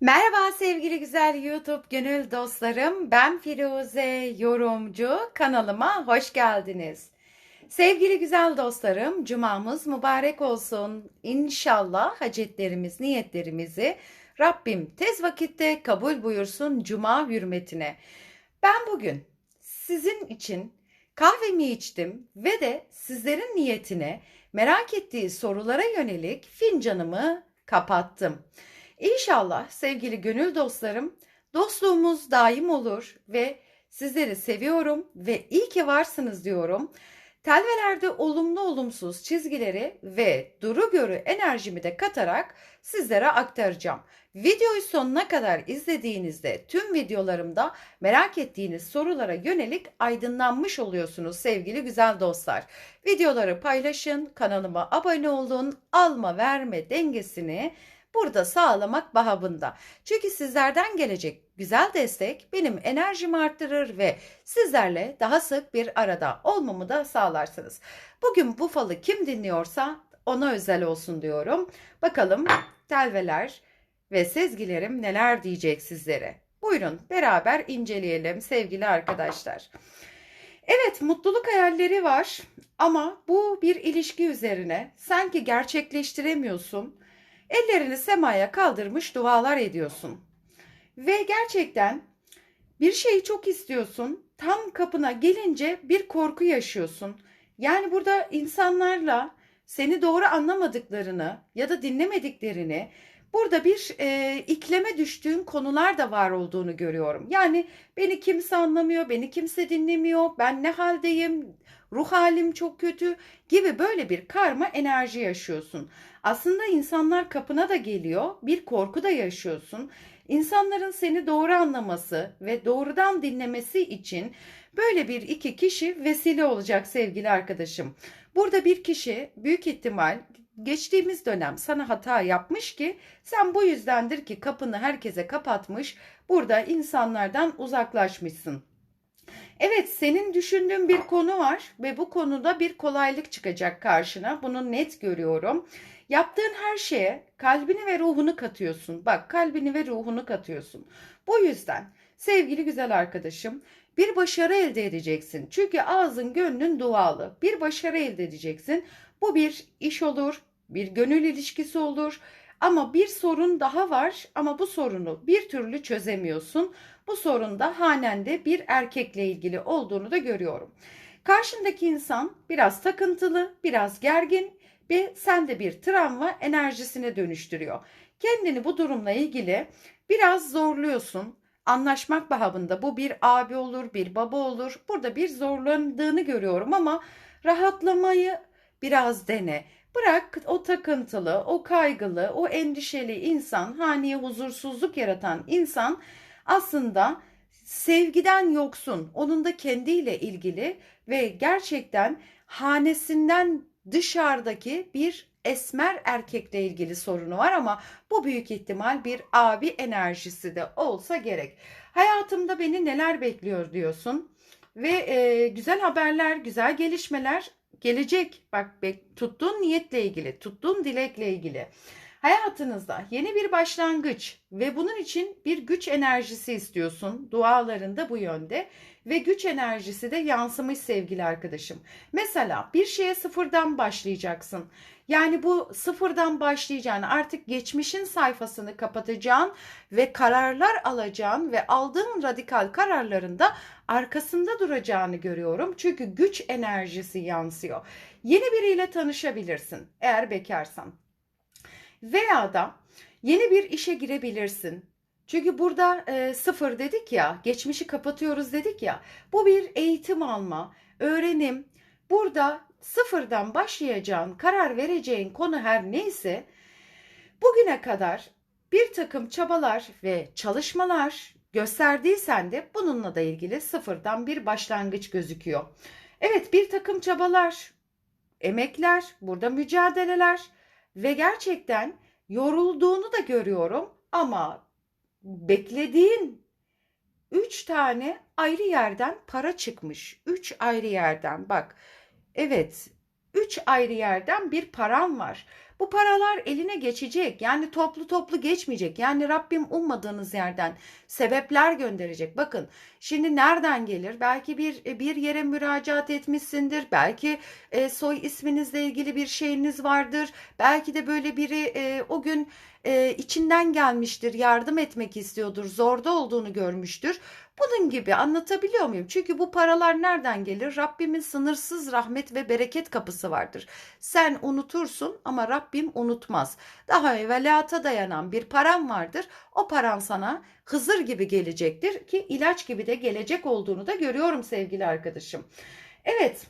Merhaba sevgili güzel YouTube gönül dostlarım. Ben Firuze Yorumcu. Kanalıma hoş geldiniz. Sevgili güzel dostlarım, cumamız mübarek olsun. İnşallah hacetlerimiz, niyetlerimizi Rabbim tez vakitte kabul buyursun cuma hürmetine. Ben bugün sizin için kahvemi içtim ve de sizlerin niyetine merak ettiği sorulara yönelik fincanımı kapattım. İnşallah sevgili gönül dostlarım dostluğumuz daim olur ve sizleri seviyorum ve iyi ki varsınız diyorum. Telvelerde olumlu olumsuz çizgileri ve duru görü enerjimi de katarak sizlere aktaracağım. Videoyu sonuna kadar izlediğinizde tüm videolarımda merak ettiğiniz sorulara yönelik aydınlanmış oluyorsunuz sevgili güzel dostlar. Videoları paylaşın, kanalıma abone olun, alma verme dengesini burada sağlamak bahabında. Çünkü sizlerden gelecek güzel destek benim enerjimi arttırır ve sizlerle daha sık bir arada olmamı da sağlarsınız. Bugün bu falı kim dinliyorsa ona özel olsun diyorum. Bakalım telveler ve sezgilerim neler diyecek sizlere. Buyurun beraber inceleyelim sevgili arkadaşlar. Evet mutluluk hayalleri var ama bu bir ilişki üzerine sanki gerçekleştiremiyorsun Ellerini semaya kaldırmış dualar ediyorsun. Ve gerçekten bir şeyi çok istiyorsun. Tam kapına gelince bir korku yaşıyorsun. Yani burada insanlarla seni doğru anlamadıklarını ya da dinlemediklerini burada bir e, ikleme düştüğün konular da var olduğunu görüyorum. Yani beni kimse anlamıyor, beni kimse dinlemiyor, ben ne haldeyim, ruh halim çok kötü gibi böyle bir karma enerji yaşıyorsun. Aslında insanlar kapına da geliyor, bir korku da yaşıyorsun. İnsanların seni doğru anlaması ve doğrudan dinlemesi için böyle bir iki kişi vesile olacak sevgili arkadaşım. Burada bir kişi büyük ihtimal geçtiğimiz dönem sana hata yapmış ki sen bu yüzdendir ki kapını herkese kapatmış, burada insanlardan uzaklaşmışsın. Evet, senin düşündüğün bir konu var ve bu konuda bir kolaylık çıkacak karşına. Bunu net görüyorum. Yaptığın her şeye kalbini ve ruhunu katıyorsun. Bak, kalbini ve ruhunu katıyorsun. Bu yüzden sevgili güzel arkadaşım, bir başarı elde edeceksin. Çünkü ağzın gönlün dualı. Bir başarı elde edeceksin. Bu bir iş olur, bir gönül ilişkisi olur. Ama bir sorun daha var ama bu sorunu bir türlü çözemiyorsun. Bu sorun da hanende bir erkekle ilgili olduğunu da görüyorum. Karşındaki insan biraz takıntılı, biraz gergin ve sende bir travma enerjisine dönüştürüyor. Kendini bu durumla ilgili biraz zorluyorsun. Anlaşmak babında bu bir abi olur, bir baba olur. Burada bir zorlandığını görüyorum ama rahatlamayı biraz dene. Bırak o takıntılı, o kaygılı, o endişeli insan, haneye huzursuzluk yaratan insan aslında sevgiden yoksun. Onun da kendiyle ilgili ve gerçekten hanesinden dışarıdaki bir esmer erkekle ilgili sorunu var ama bu büyük ihtimal bir abi enerjisi de olsa gerek. Hayatımda beni neler bekliyor diyorsun ve e, güzel haberler, güzel gelişmeler gelecek. Bak tuttuğun niyetle ilgili, tuttuğun dilekle ilgili. Hayatınızda yeni bir başlangıç ve bunun için bir güç enerjisi istiyorsun. Dualarında bu yönde ve güç enerjisi de yansımış sevgili arkadaşım. Mesela bir şeye sıfırdan başlayacaksın. Yani bu sıfırdan başlayacağın artık geçmişin sayfasını kapatacağın ve kararlar alacağın ve aldığın radikal kararlarında arkasında duracağını görüyorum. Çünkü güç enerjisi yansıyor. Yeni biriyle tanışabilirsin eğer bekarsan. Veya da yeni bir işe girebilirsin. Çünkü burada e, sıfır dedik ya, geçmişi kapatıyoruz dedik ya. Bu bir eğitim alma, öğrenim. Burada sıfırdan başlayacağın, karar vereceğin konu her neyse bugüne kadar bir takım çabalar ve çalışmalar gösterdiysen de bununla da ilgili sıfırdan bir başlangıç gözüküyor. Evet bir takım çabalar, emekler, burada mücadeleler ve gerçekten yorulduğunu da görüyorum ama beklediğin üç tane ayrı yerden para çıkmış. Üç ayrı yerden bak. Evet üç ayrı yerden bir param var. Bu paralar eline geçecek. Yani toplu toplu geçmeyecek. Yani Rabbim ummadığınız yerden sebepler gönderecek. Bakın şimdi nereden gelir? Belki bir bir yere müracaat etmişsindir. Belki e, soy isminizle ilgili bir şeyiniz vardır. Belki de böyle biri e, o gün e, içinden gelmiştir, yardım etmek istiyordur, zorda olduğunu görmüştür. Bunun gibi anlatabiliyor muyum? Çünkü bu paralar nereden gelir? Rabbimin sınırsız rahmet ve bereket kapısı vardır. Sen unutursun ama Rabbim unutmaz. Daha evvelata dayanan bir param vardır. O paran sana Hızır gibi gelecektir ki ilaç gibi de gelecek olduğunu da görüyorum sevgili arkadaşım. Evet.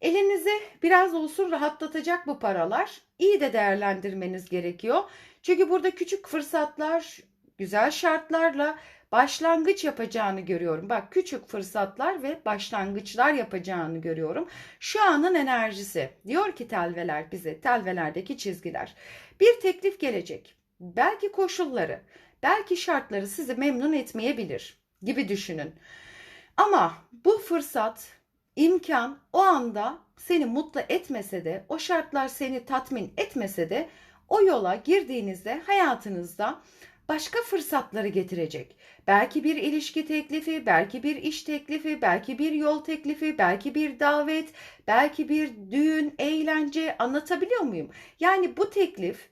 Elinizi biraz olsun rahatlatacak bu paralar. İyi de değerlendirmeniz gerekiyor. Çünkü burada küçük fırsatlar, güzel şartlarla başlangıç yapacağını görüyorum. Bak küçük fırsatlar ve başlangıçlar yapacağını görüyorum. Şu anın enerjisi. Diyor ki telveler bize, telvelerdeki çizgiler. Bir teklif gelecek. Belki koşulları, belki şartları sizi memnun etmeyebilir gibi düşünün. Ama bu fırsat, imkan o anda seni mutlu etmese de, o şartlar seni tatmin etmese de o yola girdiğinizde hayatınızda başka fırsatları getirecek. Belki bir ilişki teklifi, belki bir iş teklifi, belki bir yol teklifi, belki bir davet, belki bir düğün, eğlence anlatabiliyor muyum? Yani bu teklif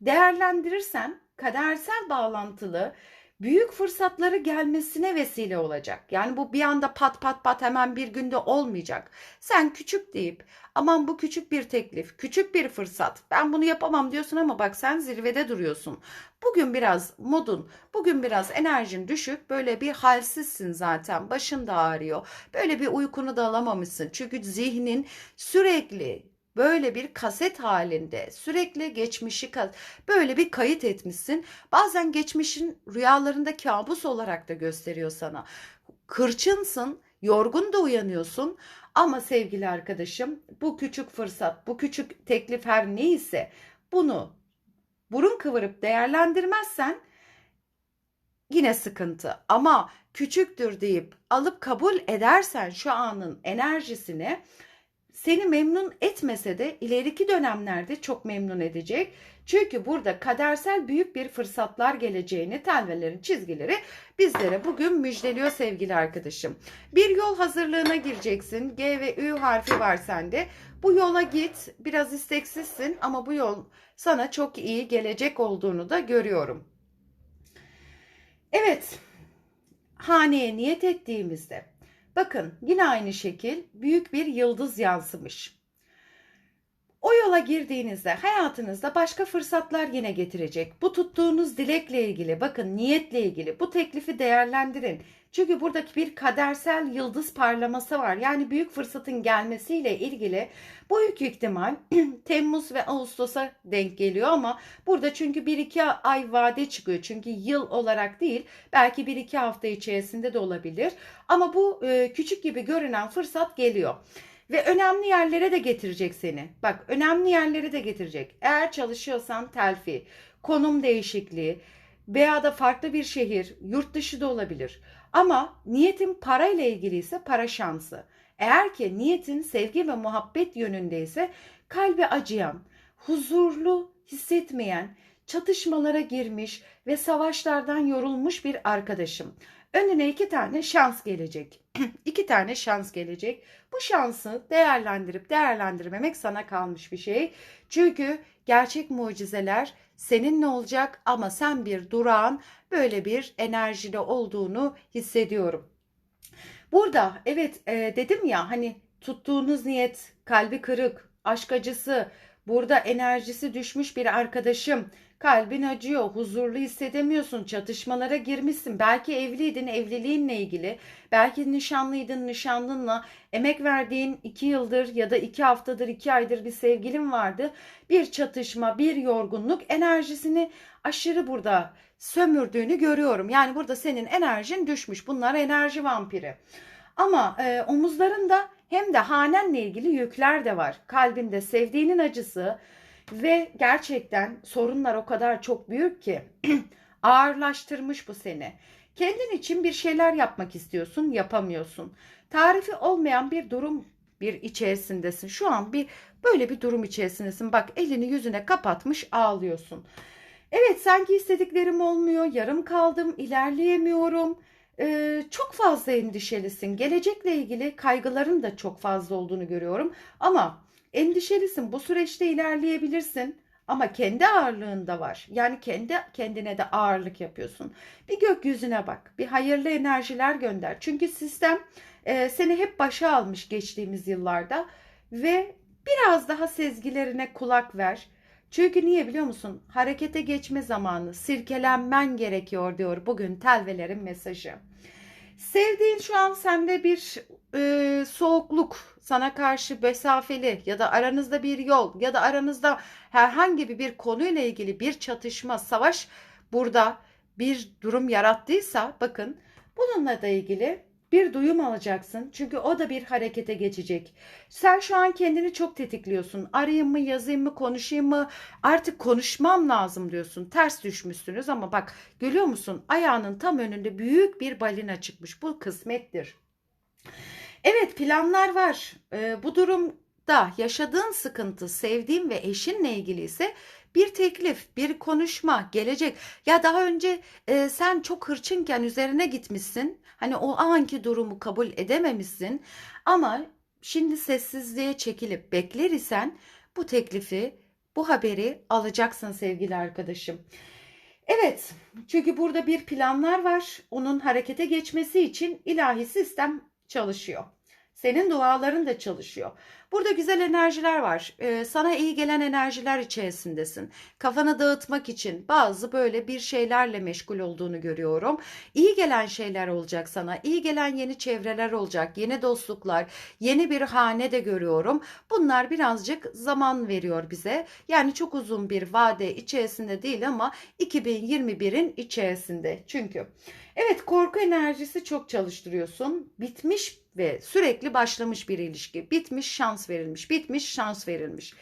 değerlendirirsen kadersel bağlantılı büyük fırsatları gelmesine vesile olacak. Yani bu bir anda pat pat pat hemen bir günde olmayacak. Sen küçük deyip aman bu küçük bir teklif, küçük bir fırsat. Ben bunu yapamam diyorsun ama bak sen zirvede duruyorsun. Bugün biraz modun, bugün biraz enerjin düşük. Böyle bir halsizsin zaten. Başın da ağrıyor. Böyle bir uykunu da alamamışsın. Çünkü zihnin sürekli böyle bir kaset halinde sürekli geçmişi böyle bir kayıt etmişsin. Bazen geçmişin rüyalarında kabus olarak da gösteriyor sana. Kırçınsın, yorgun da uyanıyorsun ama sevgili arkadaşım bu küçük fırsat, bu küçük teklif her neyse bunu burun kıvırıp değerlendirmezsen yine sıkıntı. Ama küçüktür deyip alıp kabul edersen şu anın enerjisini seni memnun etmese de ileriki dönemlerde çok memnun edecek. Çünkü burada kadersel büyük bir fırsatlar geleceğini telvelerin çizgileri bizlere bugün müjdeliyor sevgili arkadaşım. Bir yol hazırlığına gireceksin. G ve Ü harfi var sende. Bu yola git. Biraz isteksizsin ama bu yol sana çok iyi gelecek olduğunu da görüyorum. Evet. Haneye niyet ettiğimizde Bakın yine aynı şekil büyük bir yıldız yansımış. O yola girdiğinizde hayatınızda başka fırsatlar yine getirecek. Bu tuttuğunuz dilekle ilgili, bakın niyetle ilgili bu teklifi değerlendirin. Çünkü buradaki bir kadersel yıldız parlaması var. Yani büyük fırsatın gelmesiyle ilgili büyük ihtimal Temmuz ve Ağustos'a denk geliyor ama burada çünkü 1-2 ay vade çıkıyor. Çünkü yıl olarak değil belki 1-2 hafta içerisinde de olabilir. Ama bu e, küçük gibi görünen fırsat geliyor. Ve önemli yerlere de getirecek seni. Bak önemli yerlere de getirecek. Eğer çalışıyorsan telfi, konum değişikliği veya da farklı bir şehir, yurt dışı da olabilir. Ama niyetin parayla ilgili ise para şansı. Eğer ki niyetin sevgi ve muhabbet yönündeyse kalbi acıyan, huzurlu hissetmeyen, çatışmalara girmiş ve savaşlardan yorulmuş bir arkadaşım. Önüne iki tane şans gelecek. iki tane şans gelecek. Bu şansı değerlendirip değerlendirmemek sana kalmış bir şey. Çünkü gerçek mucizeler seninle olacak ama sen bir durağın böyle bir enerjide olduğunu hissediyorum. Burada evet e, dedim ya hani tuttuğunuz niyet kalbi kırık, aşk acısı, burada enerjisi düşmüş bir arkadaşım, kalbin acıyor, huzurlu hissedemiyorsun, çatışmalara girmişsin. Belki evliydin, evliliğinle ilgili, belki nişanlıydın, nişanlınla emek verdiğin iki yıldır ya da iki haftadır, iki aydır bir sevgilin vardı. Bir çatışma, bir yorgunluk enerjisini aşırı burada sömürdüğünü görüyorum. Yani burada senin enerjin düşmüş. Bunlar enerji vampiri. Ama e, omuzlarında hem de hanenle ilgili yükler de var. Kalbinde sevdiğinin acısı ve gerçekten sorunlar o kadar çok büyük ki ağırlaştırmış bu seni. Kendin için bir şeyler yapmak istiyorsun, yapamıyorsun. Tarifi olmayan bir durum bir içerisindesin. Şu an bir böyle bir durum içerisindesin. Bak elini yüzüne kapatmış ağlıyorsun. Evet sanki istediklerim olmuyor, yarım kaldım, ilerleyemiyorum. Ee, çok fazla endişelisin. Gelecekle ilgili kaygıların da çok fazla olduğunu görüyorum. Ama endişelisin. Bu süreçte ilerleyebilirsin. Ama kendi ağırlığında var. Yani kendi kendine de ağırlık yapıyorsun. Bir gökyüzüne bak. Bir hayırlı enerjiler gönder. Çünkü sistem e, seni hep başa almış geçtiğimiz yıllarda ve biraz daha sezgilerine kulak ver. Çünkü niye biliyor musun? Harekete geçme zamanı, sirkelenmen gerekiyor diyor bugün telvelerin mesajı. Sevdiğin şu an sende bir e, soğukluk, sana karşı mesafeli ya da aranızda bir yol ya da aranızda herhangi bir, konuyla ilgili bir çatışma, savaş burada bir durum yarattıysa bakın bununla da ilgili bir duyum alacaksın. Çünkü o da bir harekete geçecek. Sen şu an kendini çok tetikliyorsun. Arayayım mı, yazayım mı, konuşayım mı? Artık konuşmam lazım diyorsun. Ters düşmüşsünüz ama bak görüyor musun? Ayağının tam önünde büyük bir balina çıkmış. Bu kısmettir. Evet planlar var. Ee, bu durumda yaşadığın sıkıntı sevdiğin ve eşinle ilgili ise bir teklif, bir konuşma gelecek. Ya daha önce e, sen çok hırçınken üzerine gitmişsin. Hani o anki durumu kabul edememişsin. Ama şimdi sessizliğe çekilip bekler isen bu teklifi, bu haberi alacaksın sevgili arkadaşım. Evet, çünkü burada bir planlar var. Onun harekete geçmesi için ilahi sistem çalışıyor. Senin duaların da çalışıyor. Burada güzel enerjiler var. Ee, sana iyi gelen enerjiler içerisindesin. Kafanı dağıtmak için bazı böyle bir şeylerle meşgul olduğunu görüyorum. İyi gelen şeyler olacak sana. İyi gelen yeni çevreler olacak. Yeni dostluklar, yeni bir hane de görüyorum. Bunlar birazcık zaman veriyor bize. Yani çok uzun bir vade içerisinde değil ama 2021'in içerisinde. Çünkü evet korku enerjisi çok çalıştırıyorsun. Bitmiş ve sürekli başlamış bir ilişki. Bitmiş şans verilmiş, bitmiş şans verilmiş.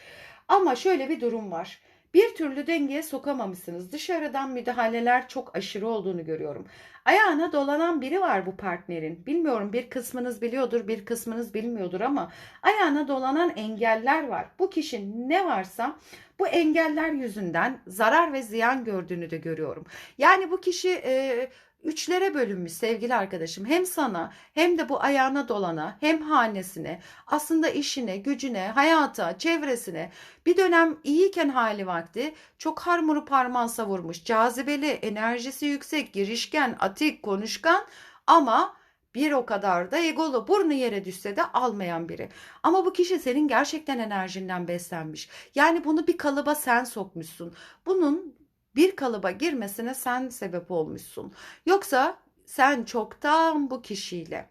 Ama şöyle bir durum var. Bir türlü dengeye sokamamışsınız. Dışarıdan müdahaleler çok aşırı olduğunu görüyorum. Ayağına dolanan biri var bu partnerin. Bilmiyorum bir kısmınız biliyordur, bir kısmınız bilmiyordur ama ayağına dolanan engeller var. Bu kişi ne varsa bu engeller yüzünden zarar ve ziyan gördüğünü de görüyorum. Yani bu kişi e, üçlere bölünmüş sevgili arkadaşım. Hem sana hem de bu ayağına dolana hem hanesine aslında işine, gücüne, hayata, çevresine bir dönem iyiyken hali vakti çok harmonu parmağı savurmuş. Cazibeli, enerjisi yüksek, girişken, atik, konuşkan ama bir o kadar da egolu burnu yere düşse de almayan biri. Ama bu kişi senin gerçekten enerjinden beslenmiş. Yani bunu bir kalıba sen sokmuşsun. Bunun bir kalıba girmesine sen sebep olmuşsun. Yoksa sen çoktan bu kişiyle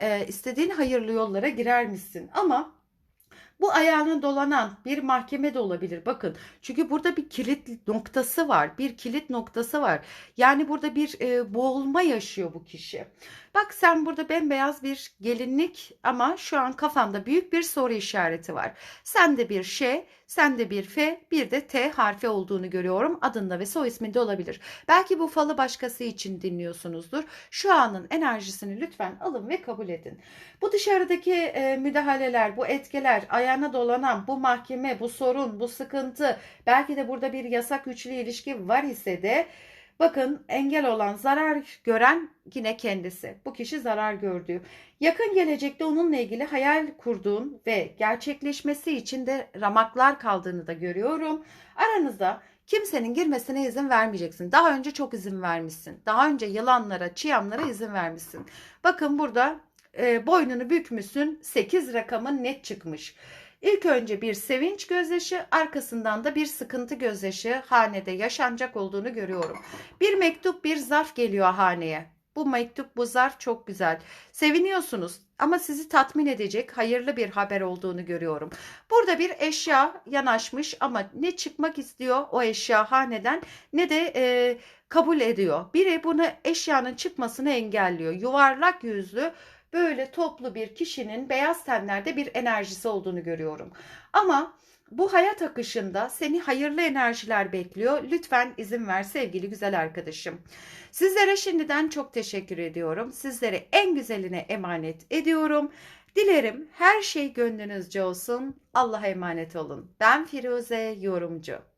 e, istediğin hayırlı yollara girermişsin. Ama bu ayağına dolanan bir mahkeme de olabilir. Bakın çünkü burada bir kilit noktası var. Bir kilit noktası var. Yani burada bir e, boğulma yaşıyor bu kişi. Bak sen burada bembeyaz bir gelinlik ama şu an kafanda büyük bir soru işareti var. Sende bir şey, sende bir F, bir de T harfi olduğunu görüyorum. Adında ve soy isminde olabilir. Belki bu falı başkası için dinliyorsunuzdur. Şu anın enerjisini lütfen alın ve kabul edin. Bu dışarıdaki e, müdahaleler, bu etkiler, ayağına dolanan bu mahkeme, bu sorun, bu sıkıntı, belki de burada bir yasak üçlü ilişki var ise de Bakın engel olan zarar gören yine kendisi. Bu kişi zarar gördüğü. Yakın gelecekte onunla ilgili hayal kurduğun ve gerçekleşmesi için de ramaklar kaldığını da görüyorum. Aranızda kimsenin girmesine izin vermeyeceksin. Daha önce çok izin vermişsin. Daha önce yılanlara, çıyanlara izin vermişsin. Bakın burada e, boynunu bükmüşsün. 8 rakamın net çıkmış. İlk önce bir sevinç gözyaşı, arkasından da bir sıkıntı gözyaşı hanede yaşanacak olduğunu görüyorum. Bir mektup, bir zarf geliyor haneye. Bu mektup, bu zarf çok güzel. Seviniyorsunuz ama sizi tatmin edecek hayırlı bir haber olduğunu görüyorum. Burada bir eşya yanaşmış ama ne çıkmak istiyor o eşya haneden ne de e, kabul ediyor. Biri bunu eşyanın çıkmasını engelliyor. Yuvarlak yüzlü böyle toplu bir kişinin beyaz tenlerde bir enerjisi olduğunu görüyorum. Ama bu hayat akışında seni hayırlı enerjiler bekliyor. Lütfen izin ver sevgili güzel arkadaşım. Sizlere şimdiden çok teşekkür ediyorum. Sizleri en güzeline emanet ediyorum. Dilerim her şey gönlünüzce olsun. Allah'a emanet olun. Ben Firuze Yorumcu.